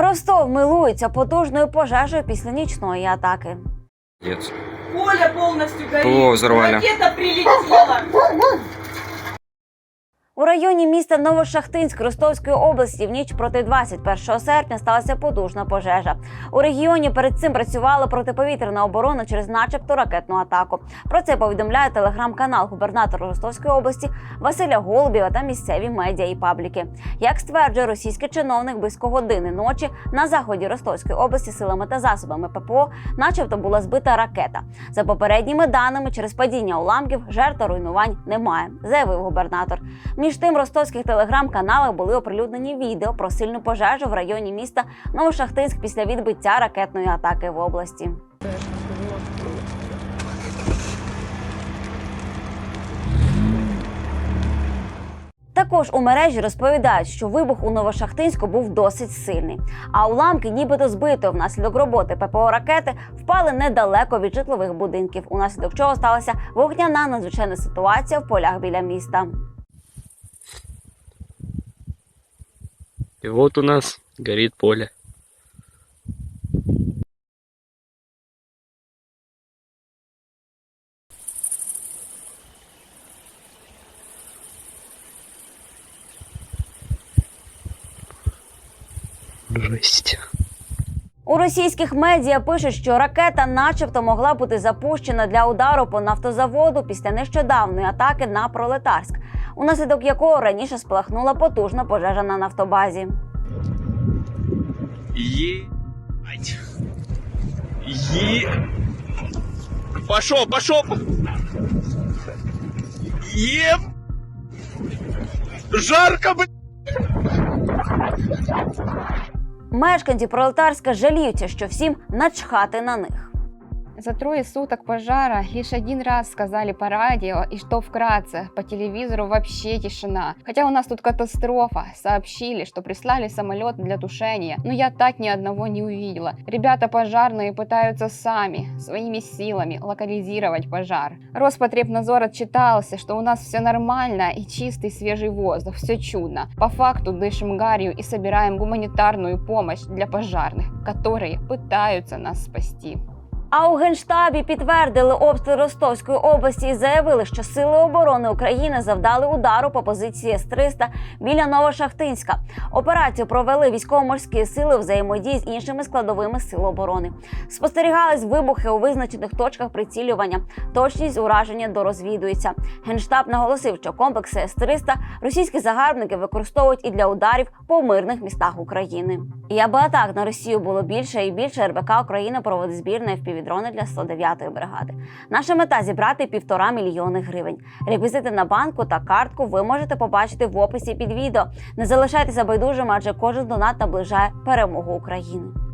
Ростов милується потужною пожежею після нічної атаки. Поле повністю горит. О, взорвали. Ракета прилетела. Районі міста Новошахтинськ Ростовської області в ніч проти 21 серпня сталася потужна пожежа. У регіоні перед цим працювала протиповітряна оборона через, начебто, ракетну атаку. Про це повідомляє телеграм-канал губернатора Ростовської області Василя Голубєва та місцеві медіа і пабліки. Як стверджує російський чиновник, близько години ночі на заході Ростовської області силами та засобами ППО, начебто, була збита ракета. За попередніми даними, через падіння уламків жертв руйнувань немає, заявив губернатор. Між тим, ростовських телеграм-каналах були оприлюднені відео про сильну пожежу в районі міста Новошахтинськ після відбиття ракетної атаки в області. Також у мережі розповідають, що вибух у Новошахтинську був досить сильний, а уламки, нібито збитої внаслідок роботи ППО ракети, впали недалеко від житлових будинків, унаслідок чого сталася вогняна надзвичайна ситуація в полях біля міста. И вот у нас горит поле. Жесть. У російських медіа пишуть, що ракета, начебто, могла бути запущена для удару по нафтозаводу після нещодавної атаки на пролетарськ, унаслідок якого раніше спалахнула потужна пожежа на нафтобазі. Ебать. Е... Пошел, пошел. Еб. Жарко, блядь. Мешканці пролетарська жаліються, що всім начхати на них. За трое суток пожара лишь один раз сказали по радио, и что вкратце, по телевизору вообще тишина. Хотя у нас тут катастрофа, сообщили, что прислали самолет для тушения, но я так ни одного не увидела. Ребята пожарные пытаются сами, своими силами, локализировать пожар. Роспотребнадзор отчитался, что у нас все нормально и чистый свежий воздух, все чудно. По факту дышим гарью и собираем гуманитарную помощь для пожарных, которые пытаются нас спасти. А у генштабі підтвердили обстріл Ростовської області і заявили, що сили оборони України завдали удару по позиції С-300 біля Новошахтинська. Операцію провели військово-морські сили взаємодії з іншими складовими сил оборони. Спостерігались вибухи у визначених точках прицілювання. Точність ураження дорозвідується. Генштаб наголосив, що комплекси С-300 російські загарбники використовують і для ударів по мирних містах України. І аби атак на Росію було більше і більше, РБК України проводить збір на FPV-дрони для 109-ї бригади. Наша мета зібрати півтора мільйони гривень. Реквізити на банку та картку ви можете побачити в описі під відео. Не залишайтеся байдужими, адже кожен донат наближає перемогу України.